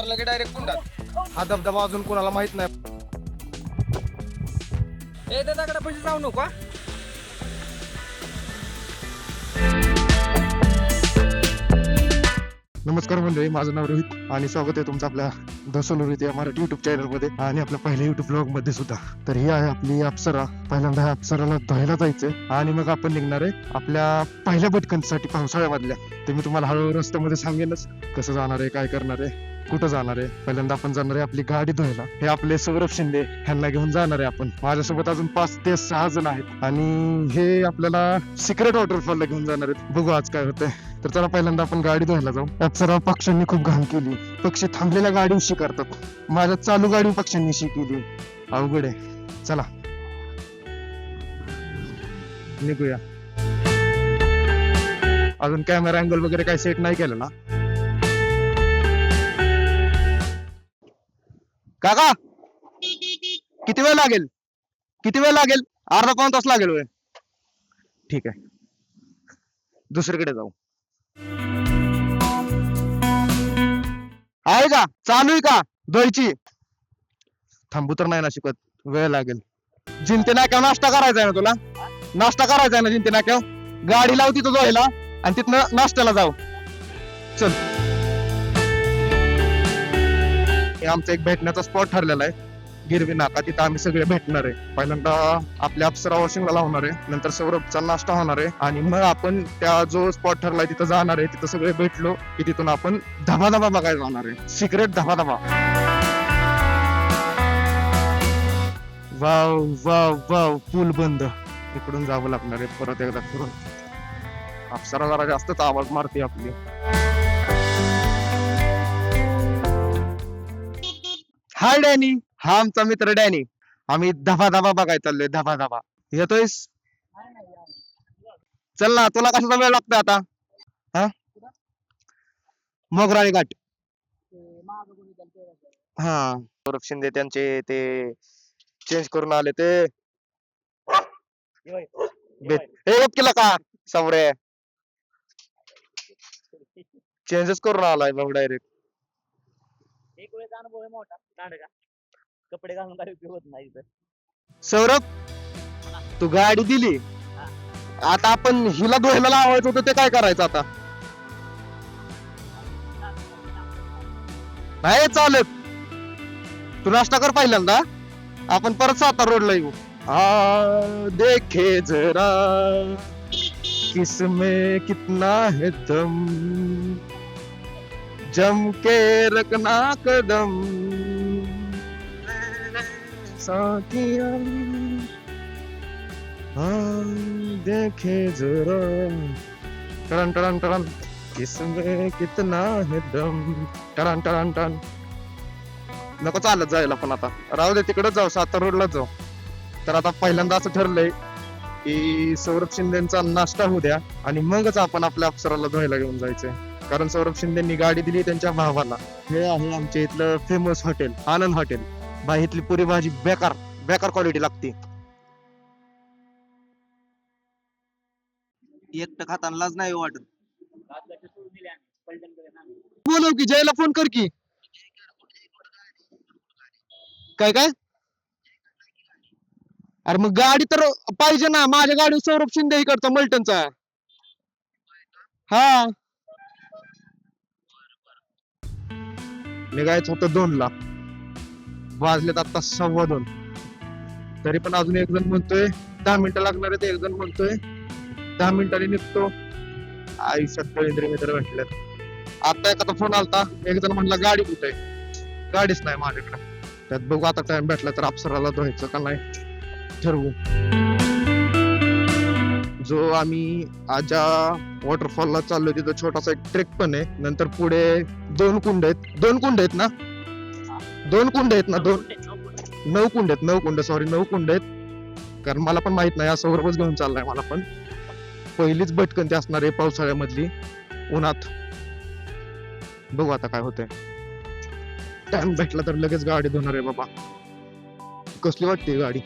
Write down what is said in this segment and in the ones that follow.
उतारलं की डायरेक्ट कुंडात? हा धबधबा अजून कोणाला माहीत नाही. ए दगडा पैसे जाऊ नको हा? नमस्कार मंडळी माझं नाव रोहित आणि स्वागत आहे तुमचं आपल्या द सोलोरित या मराठी युट्यूब चॅनलमध्ये आणि आपल्या पहिल्या युट्यूब ब्लॉगमध्ये सुद्धा. तर ही आहे आपली अप्सरा पहिल्यांदा ह्या अप्सराला धुवायला जायचंय आणि मग आपण निघणार आहे आपल्या पहिल्या भटकंतीसाठी पावसाळ्यामधल्या. ते मी तुम्हाला हळूहळू रस्त्यामध्ये सांगेनच कसं जाणार आहे काय करणार आहे. कुठं जाणार आहे? पहिल्यांदा आपण जाणार आहे आपली गाडी धुवायला. हे आपले सौरभ शिंदे ह्यांना घेऊन जाणार आहे आपण. माझ्यासोबत अजून पाच ते सहा जण आहेत. आणि हे आपल्याला सिक्रेट वॉटरफॉलला घेऊन जाणार आहेत. बघू आज काय होतंय. तर चला पहिल्यांदा आपण गाडी धुवायला जाऊ. अप्सरा पक्ष्यांनी खूप घाण केली. पक्षी थांबलेल्या गाडीशी करतात. माझ्या चालू गाडी पक्ष्यांनी शी केली. अवघड आहे. चला. निघूया. अजून कॅमेरा अँगल वगैरे काही सेट नाही केलं ना? काका? किती वेळ लागेल? किती वेळ लागेल? अर्धा पाऊन तास लागेल वेळ ठीक आहे. दुसरीकडे जाऊ. आहे का? चालू आहे का? दळची थांबू तर नाही ना शिकत वेळ लागेल. जिंते नाक्यावर नाश्ता करायचा आहे ना तुला? नाश्ता करायचा आहे ना जिंते नाक्यावर? गाडी लावती तो जायला आणि तिथनं नाश्त्याला जाऊ. चल. आमचा एक भेटण्याचा स्पॉट ठरलेला आहे. गिरवी नाका तिथं आम्ही सगळे भेटणार आहे. पहिल्यांदा आपल्या अप्सरा वॉशिंगला लावणार आहे. नंतर सौरभचा नाश्ता होणार आहे. आणि मग आपण त्या जो स्पॉट ठरलाय तिथं जाणार आहे. तिथं सगळे भेटलो की तिथून आपण धबाधबा बघायला जाणार आहे. सिक्रेट धबाधबा. Wow wow wow. पूल बंद. इकडून जावं लागणार आहे. परत एकदा करून अप्सरा जरा जास्तच आवाज मारते आपली. हाय डॅनी हा आमचा मित्र डॅनी. आम्ही धबा धबा बघाय चाललोय धबा धबा येतोयस? चल ना तुला कशाचा वेळ लागतोय आता? हा? मोगराळी घाट. हा. सौरभ शिंदे त्यांचे ते चेंज करून आले ते. ए केला का समरे चेंजच करून आलाय मग डायरेक्ट एक वेळेचा अनुभव आहे मोठा दांडगा कपडे घालून काही उपयोग होत नाही इथं. सौरभ तू गाडी दिली. आता आपण हिला धुवायला लावायचं होतं ते काय करायचं आता? नाही चालत. तू नाश्ता कर पहिल्यांदा. आपण परत सातारा रोडला येऊ. आ देखे जरा. किसमें कितना है दम. जम के रखना कदम। साथिया देखे जरा। टरन टरन टरन किसमें कितना है दम। टरन टरन टरन नको चालत जायला पण आता. राहू दे तिकडे जाऊ सातार रोडला जाऊ. तर आता पहिल्यांदा असं ठरलंय की सौरभ शिंदेचा नाश्ता होऊ द्या आणि मगच आपण आपल्या अप्सराला धुवायला घेऊन जायचंय. कारण सौरभ शिंदेनी गाडी दिली त्यांच्या भावाला. हे आहे आमच्या इथलं फेमस हॉटेल आनंद हॉटेल बाई इथली पुरी भाजी बेकार बेकार क्वालिटी लागते. एकटं खाताना लाज नाही वाटत. बोलव की जयला फोन कर की. काय काय? अरे मग गाडी तर पाहिजे ना माझ्या गाडी सौरभ शिंदे इकडचा मल्टनचा. हा. निघायचं होतं दोन ला वाजलेत आता सव्वा दोन. तरी पण अजून एक जण म्हणतोय दहा मिनिटं लागणार आहेत एक जण म्हणतोय. दहा मिनिटांनी निघतो. आयुष्यात कळेंद्र मित्र भेटलेत. आता एखादा फोन आलता. एक जण म्हणला गाडी कुठे? गाडीच नाही माझ्याकडे. त्यात बघू आता टाइम भेटला तर अप्सराला धुवायचं का नाही? ठरवू. जो आम्ही आजा वॉटरफॉलला चाललोय तिथं छोटासा एक ट्रेक पण आहे. नंतर पुढे दोन कुंड आहेत. दोन कुंड आहेत ना? दोन कुंड आहेत ना? दोन नऊ कुंड आहेत. नऊ कुंड सॉरी नऊ कुंड आहेत. कारण मला पण माहीत नाही असं बरोबरच घेऊन चाललाय मला पण. पहिलीच भटकंती असणार आहे पावसाळ्यामधली उन्हात. बघू आता काय होतंय. टाइम भेटला तर लगेच गाडी धुणार आहे बाबा. कसली वाटते गाडी?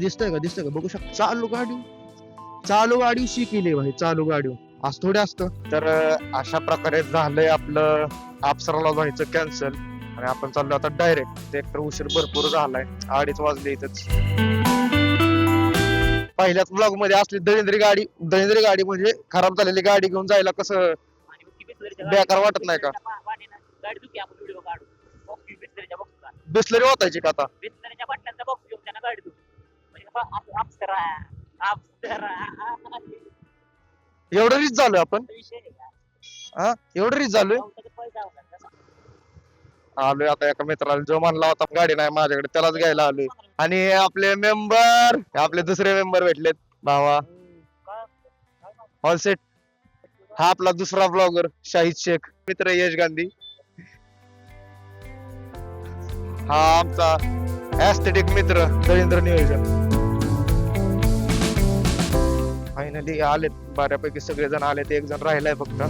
दिसतंय का? दिसतंय का? बघू शकता. चालू गाडी. चालू गाडी शिकली भाई चालू गाडी. आज थोडे असतं. तर अशा प्रकारे झालंय आपलं अप्सराला जायचं कॅन्सल आणि आपण चाललो आता डायरेक्ट एक तर उशीर भरपूर झालाय. अडीच वाजले इथंच. पहिल्याच ब्लॉगमध्ये असली दळिंद्री गाडी दळिंद्री गाडी म्हणजे खराब झालेली गाडी घेऊन जायला कसं बेकार वाटत नाही का? बिसलरी होतायची का आता? एवढं रीच झालोय आपण? हा? एवढं रीच झालोय. आलोय आता एका मित्राला. जो म्हणला होता गाडी नाही माझ्याकडे त्यालाच घ्यायला आलोय. आणि हे आपले मेंबर आपले दुसरे मेंबर भेटलेत भावा? ऑल सेट हा आपला दुसरा ब्लॉगर शाहिद शेख. मित्र यश गांधी. हा आमचा ऍस्थेटिक मित्र दळींद्र नियोजन. फायनली आलेत. बऱ्यापैकी सगळेजण आलेत. एक जण राहिलाय फक्त.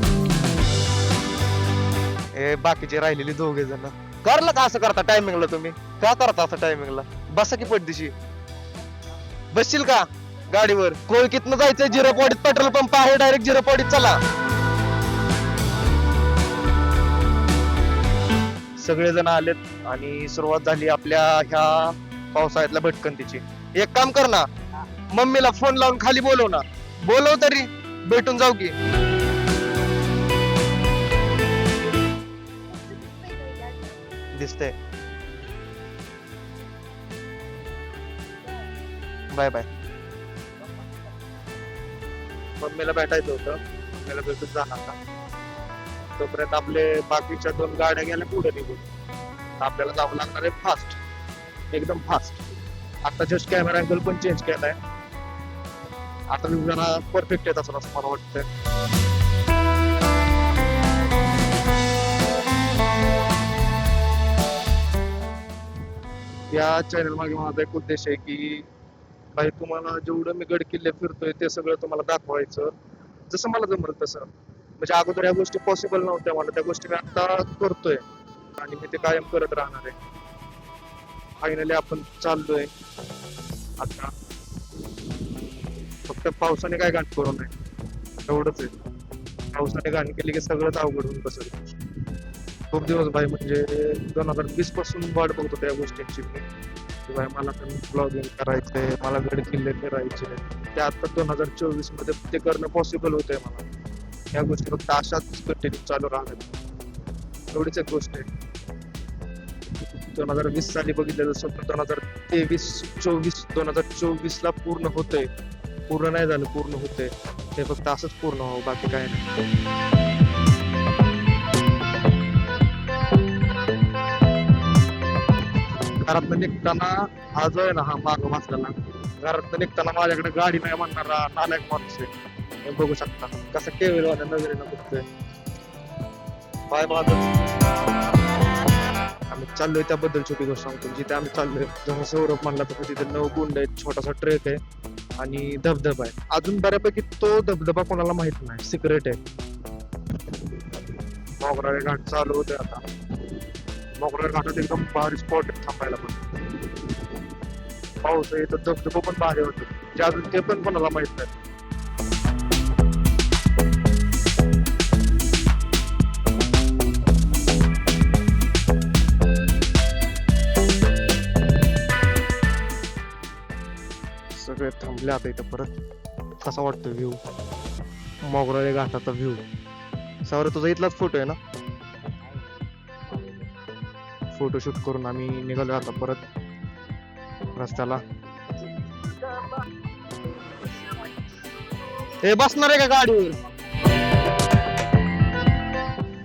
हे बाकीचे राहिलेले दोघे जण. करलं का असं करता टायमिंगला तुम्ही? का करता असं टायमिंगला बसा की पडदिशी. बसशील का? गाडीवर. कोळकीतनं जायचं झिरो पॉडीत. पेट्रोल पंप आहे डायरेक्ट झिरो पॉडीत चला. सगळेजण आलेत आणि सुरुवात झाली आपल्या ह्या पावसाळ्यातल्या भटकंतीची. एक काम कर ना. मम्मीला फोन लावून खाली बोलव ना. बोलव तरी भेटून जाऊ की. दिसते बाय बाय. मम्मीला भेटायचं होतं. मम्मीला भेटून जाणार का? तोपर्यंत आपले बाकीच्या दोन गाड्या गेल्या पुढे निघून. आपल्याला जावं लागणार आहे फास्ट एकदम फास्ट आता जस्ट कॅमेरा अँगल पण चेंज केलाय. आता मी जरा परफेक्ट येत असं असं मला वाटतं या चॅनल मागे माझा एक उद्देश आहे की काही तुम्हाला जेवढं मी गड किल्ले फिरतोय ते सगळं तुम्हाला दाखवायचं. जसं मला जमलं तसं. म्हणजे अगोदर या गोष्टी पॉसिबल नव्हत्या मला त्या गोष्टी मी आता करतोय. आणि मी ते कायम करत राहणार आहे. फायनली आपण चाललोय. आता फक्त पावसाने काय घाण करू नये. एवढंच आहे. पावसाने घाण केली की सगळंच अवघड होऊन बसेल. खूप दिवस भाई म्हणजे दोन हजार वीसपासून वाट बघतो त्या गोष्टींची मी. की भाई मला पण ब्लॉगिंग करायचंय मला गड किल्ले फिरायचे ते आता दोन हजार चोवीसमध्ये ते करणं पॉसिबल होतंय मला. या गोष्टी फक्त अशाच कंटिन्यू चालू राहणार एवढीच एक गोष्ट आहे. दोन हजार वीस साली बघितलं जसं दोन हजार तेवीस चोवीस दोन हजार चोवीस ला पूर्ण होतंय. पूर्ण नाही झालं पूर्ण होतंय. ते फक्त असंच पूर्ण व्हावं बाकी काय नाही. घरातनं निघताना हा जो आहे ना हा माग बसलेला. घरातनं निघताना माझ्याकडे गाडी नाही म्हणणारा नालायक माणूस आहे. हे बघू शकता. कसं केवळ वाल्या नजरेनं बघतोय. पाय माझं आम्ही चाललोय त्याबद्दल छोटी गोष्ट सांगतो. जिथे आम्ही चाललोय जसं सौरभ म्हणला तसं तिथे नऊ कुंड आहेत छोटासा ट्रेक आहे. आणि धबधबा आहे. अजून बऱ्यापैकी तो धबधबा कोणाला माहीत नाही. सिक्रेट आहे. मोगराळे घाट चालू होते आता. मोगराळे घाटात एकदम भारी स्पॉट आहे थांबायला पण. पाऊस आहे तर धबधबा पण भारी होतो. जे अजून ते पण कोणाला माहीत नाही. सगळे थांबले आता इथं परत. कसा वाटतो व्ह्यू मोगराळे घाटाचा व्ह्यू सावर तुझा इथलाच फोटो आहे ना? फोटोशूट करून आम्ही निघालो आता परत. रस्त्याला. हे बसणार आहे का गाडीवर?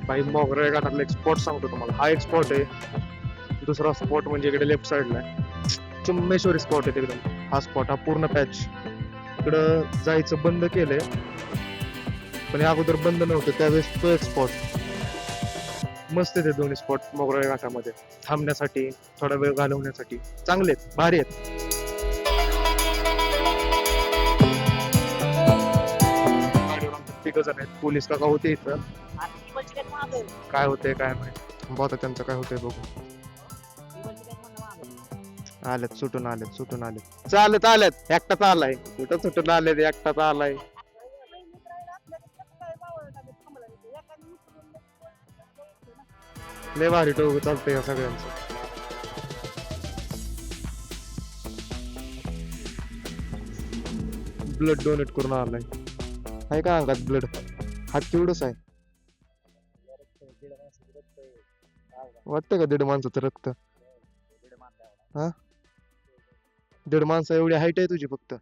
बाई मोगराळे घाटातला एक स्पॉट सांगतो तुम्हाला. हा एक स्पॉट आहे. दुसरा स्पॉट म्हणजे इकडे लेफ्ट साइडला आहे. चिम्मेश्वरी स्पॉट आहे एकदम हा स्पॉट हा पूर्ण पॅच इकडं जायचं बंद केलंय. पण हे अगोदर बंद नव्हतं त्यावेळेस तो एक स्पॉट मस्त ते दोन्ही स्पॉट मोगराळे घाटामध्ये. थांबण्यासाठी थोडा वेळ घालवण्यासाठी. चांगले आहेत भारी आहेत. तिघ जण आहेत पोलीस काका होते इथं. काय होते काय माहिती. बघा त्यांचं काय होतंय बघू. आलेत सुटून आलेत सुटून आलेत. चालत आलेत. एकटाच आलाय. कुठं सुटून आलेत? एकटाच आलाय. लय भारी टोक चालतंय या सगळ्यांचं. ब्लड डोनेट करून आलाय. आहे का अंगात ब्लड? हात तेवढंच आहे. वाटतं का दीड माणसाचं रक्त? हा? दीड माणसं एवढी हाईट आहे तुझी फक्त.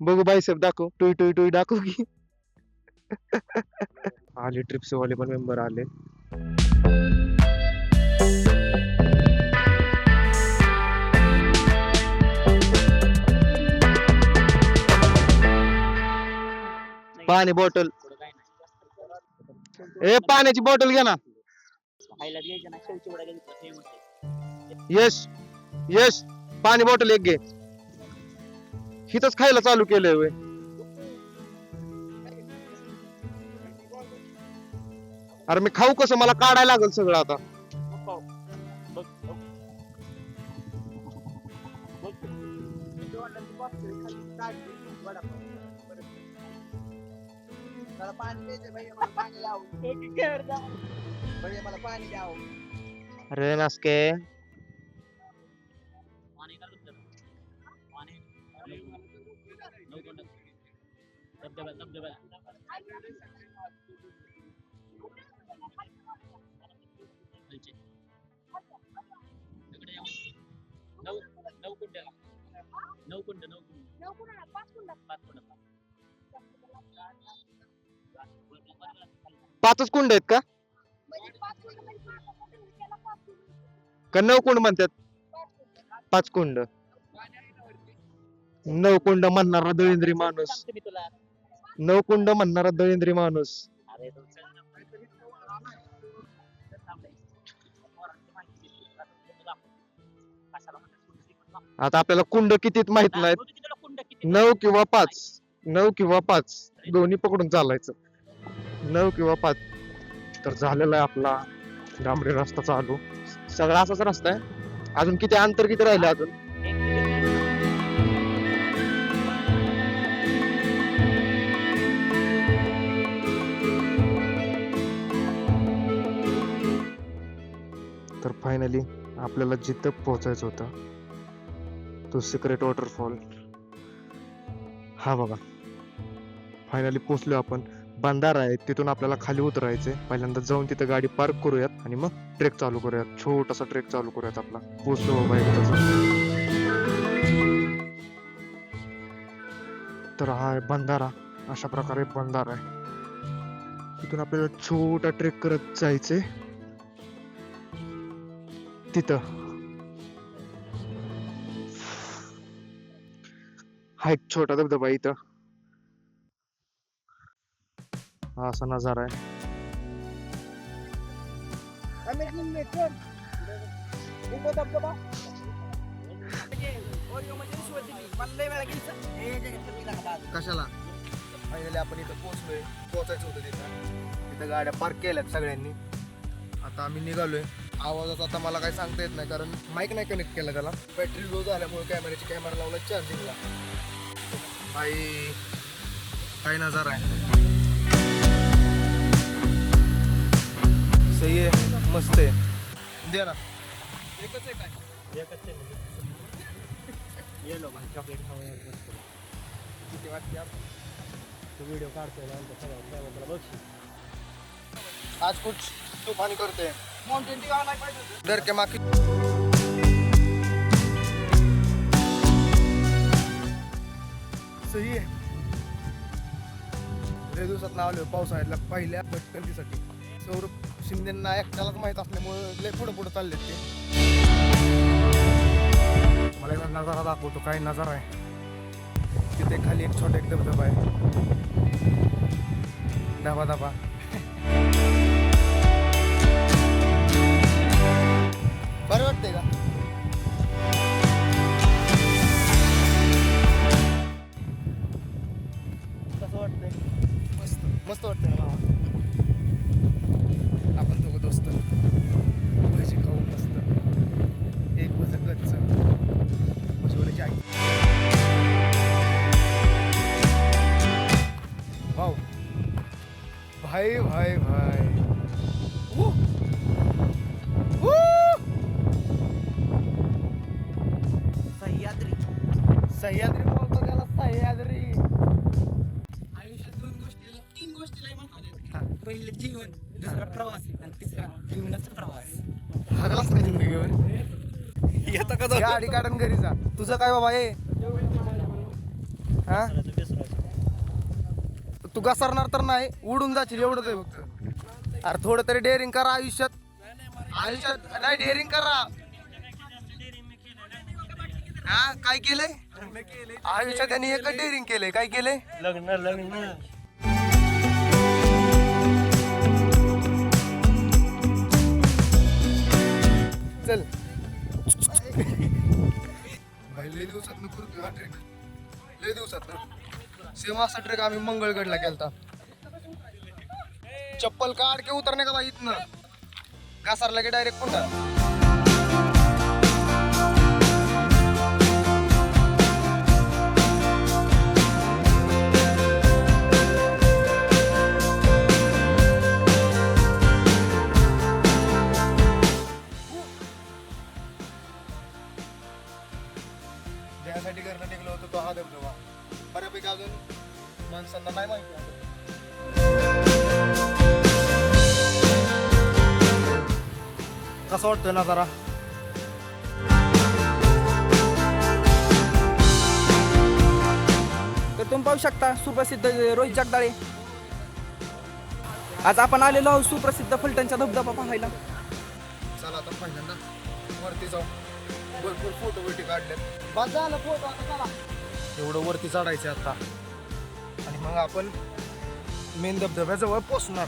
बघू बाईसेप दाखव. टुई टुई टुई दाखव की. आले ट्रिप्स वाले पण मेंबर आले. पाणी बॉटल ए पाण्याची बॉटल घे ना. यश यश पाणी बॉटल एक घे. हिथच खायला चालू केलंय वय अरे मी खाऊ कसं? मला काढायला लागल सगळं आता. बघ पाहू. धबधबा धबधबा खालचे. इकडे या. नऊ नऊ कुंड नऊ कुंड नऊ कुंड पाच कुंड पाचच कुंड आहेत का? का नऊ कुंड म्हणतात? पाच कुंड. नऊ कुंड म्हणणारा दळिंद्री माणूस. सांगतो मी तुला नऊ कुंड म्हणणारा दळिंद्री माणूस. आता आपल्याला कुंड कितीत माहीत नाहीत? नऊ किंवा पाच. नऊ किंवा पाच. दोन्ही पकडून चालायचं. नऊ किंवा पाच. तर झालेला आहे आपला डांबरी रस्ता चालू. सगळा असाच रस्ता आहे. अजून किती अंतर किती राहिले अजून? फायनली आपल्याला जिथं पोहोचायचं होतं तो सिक्रेट वॉटरफॉल हा बघा. फायनली पोचलो आपण. बंधारा आहे तिथून आपल्याला खाली उतरायचे पहिल्यांदा जाऊन तिथं गाडी पार्क करूयात आणि मग ट्रेक चालू करूयात. छोटासा ट्रेक चालू करूयात आपला. पोचलो बाबा एक तर हा आहे बंधारा. अशा प्रकारे बंधारा आहे. तिथून आपल्याला छोटा ट्रेक करत जायचे तिथं. हा एक छोटा धबधबा इथं. हा असा नजारा आहे. कशाला? फायनली आपण इथं पोहोचलोय. पोहोचायचं होतं तिथं. तिथं गाड्या पार्क केल्यात सगळ्यांनी. आता आम्ही निघालोय. आवाजाचा आता मला काही सांगता येत नाही कारण माईक नाही कनेक्ट केला त्याला. बॅटरी लो झाल्यामुळे कॅमेऱ्याची कॅमेरा लावला चार्जिंगला काही काही नजारा आहे. सही आहे मस्त आहे. दे ना. एकच आहे काय? किती वाटते व्हिडिओ काढतोय ना आमच्या सगळ्या त्याला बघशील? आज कुछ तूफान करते. हैं माउंटेन ड्यू पाहिजे के सही आहे. लय दिवसात नाव आलो पहिल्या भटकंतीसाठी सौरभ शिंदेना एकट्यालाच माहीत असल्यामुळे लय पुढे पुढे चालले ते. मला एक नजारा दाखवतो काय नजारा आहे. तिथे खाली एक छोटा एक धबधबा आहे. धाबा धाबा. बरं वाटतंय का? जीवनाचा प्रवास. हागलाच नाही जिंदगीवर येता का गाडी काढून घरी जा. तुझं काय बाबा ए हा? तू घसरणार तर नाही उडून जाशील एवढंच आहे फक्त. अरे थोडं तरी डेअरिंग करा आयुष्यात. आयुष्यात नाही डेअरिंग करा. हा काय केलंय? आयुष्यात त्यांनी एकच डेअरिंग केलंय. काय केलंय? लग्न लग्न. चल. भाई लय दिवसात करतोय हा ट्रेक लय दिवसात सेम असा ट्रेक आम्ही मंगळगडला केलता. चप्पल काढ के उतरणे का बाई इथनं? घासारला की डायरेक्ट पुन्हा कसं वाटतोय ना जरा तर तुम्ही पाहू शकता सुप्रसिद्ध रोहित जगदाळे. आज आपण आलेलो आहोत सुप्रसिद्ध फलटणचा धबधबा पाहायला. चला आता पहिल्यांदा वरती जाऊ. भरपूर फोटो बिटी काढले बस झालं फोटो आता चला. एवढं वरती चढायचं आता. आणि मग आपण मेन धबधब्याजवळ पोचणार.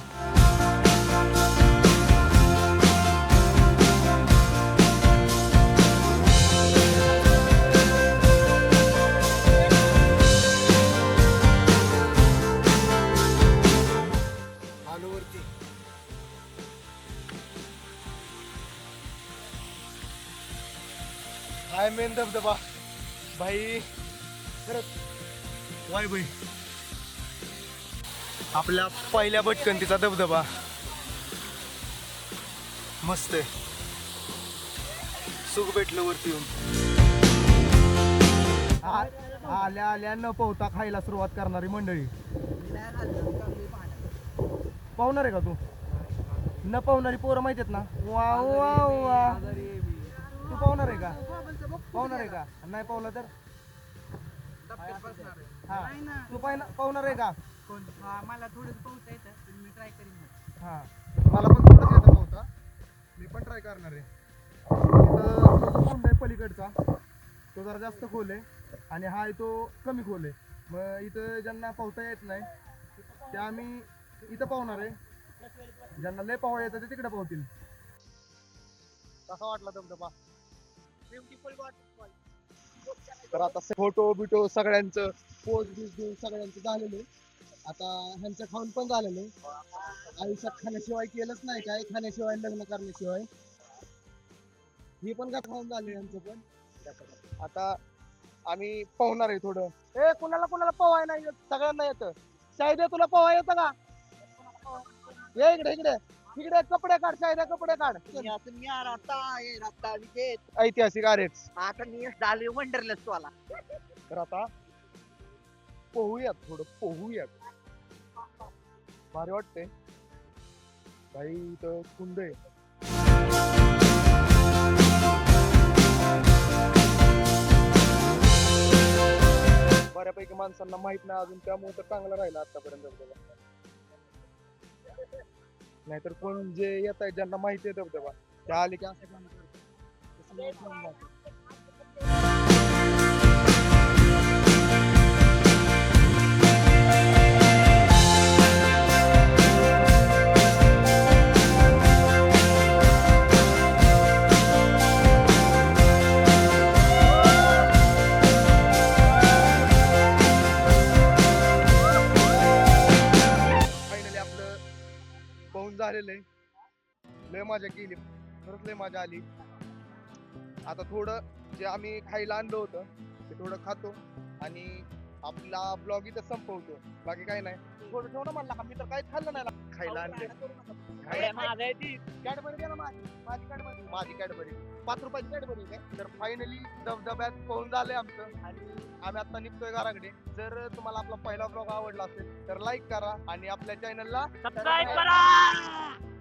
हाय मेन धबधबा? भाई. खरंच वाय भाई. आपल्या पहिल्या भटकंतीचा धबधबा. मस्त आहे. सुख भेटलं वरती येऊन. आल्या आल्या न पोहता खायला सुरुवात करणारी मंडळी. पाहुणार आहे का तू? न पाहुणारी पोरं माहिती आहेत ना? वा वा वा तू पाहुणार आहे का पाहुणार आहे का? नाही पाहुला तर? हा तू पाहिना पाहुणार आहे का? मला थोडं पोहता येतं मी ट्राय करीन हा. मला पण थोडंच येतं पोहता मी पण ट्राय करणार आहे. कुंड आहे पलीकडचा. तो जरा जास्त खोल आहे. आणि हा आहे तो कमी खोल आहे. मग इथं ज्यांना पोहता येत नाही ते आम्ही इथं पाहणार आहे. ज्यांना लय पाहावं येतं ते तिकडे पाहतील कसा वाटला धबधबा तर आता फोटो बिटो सगळ्यांचं पोज बीज देऊन सगळ्यांचं झालेलं आहे. आता ह्यांचं खाऊन पण झालेलं आहे. आयुष्यात खाण्याशिवाय केलंच नाही काय खाण्याशिवाय लग्न करण्याशिवाय. हे पण का खाऊन झाले यांचं पण. आता आम्ही पोहणार आहे थोडं. ए कुणाला कुणाला पोहाय नाही येत? सगळ्यांना येतं. शाहिदे तुला पोहाय येतं का? ये इकडे इकडे. इकडे कपडे काढ शाहिदे कपडे काढ. ऐतिहासिक आरेच. आता मी डाली वंडरलेस वाला तर आता पोहूयात थोडं पोहूयात. भारी वाटते भाई इथं कुंड आहे. बऱ्यापैकी माणसांना माहीत नाही अजून त्यामुळे तर चांगला राहिला आतापर्यंत नाहीतर कोण जे येत आहे ज्यांना माहिती आहे धबधबा त्या आले की असं काम करतात. तसं पाहून झालेलं आहे. लय मजा केली. खरंच लय मजा आली. आता थोडं जे आम्ही खायला आणलं होतं ते थोडं खातो आणि आपला ब्लॉग इथं संपवतो. बाकी काही नाही. थोडं ठेव ना म्हणला मी तर काहीच खाल्लं नाही. ना. खायला आणले माझी कॅडबरी. माझी कॅडबरी. पाच रुपयाची कॅडबरी काय? तर फायनली धबधब्यात पोहोच झालंय आमचं. आणि आम्ही आता निघतोय घराकडे. जर तुम्हाला आपला पहिला ब्लॉग आवडला असेल तर लाईक करा आणि आपल्या चॅनलला सबस्क्राईब करा!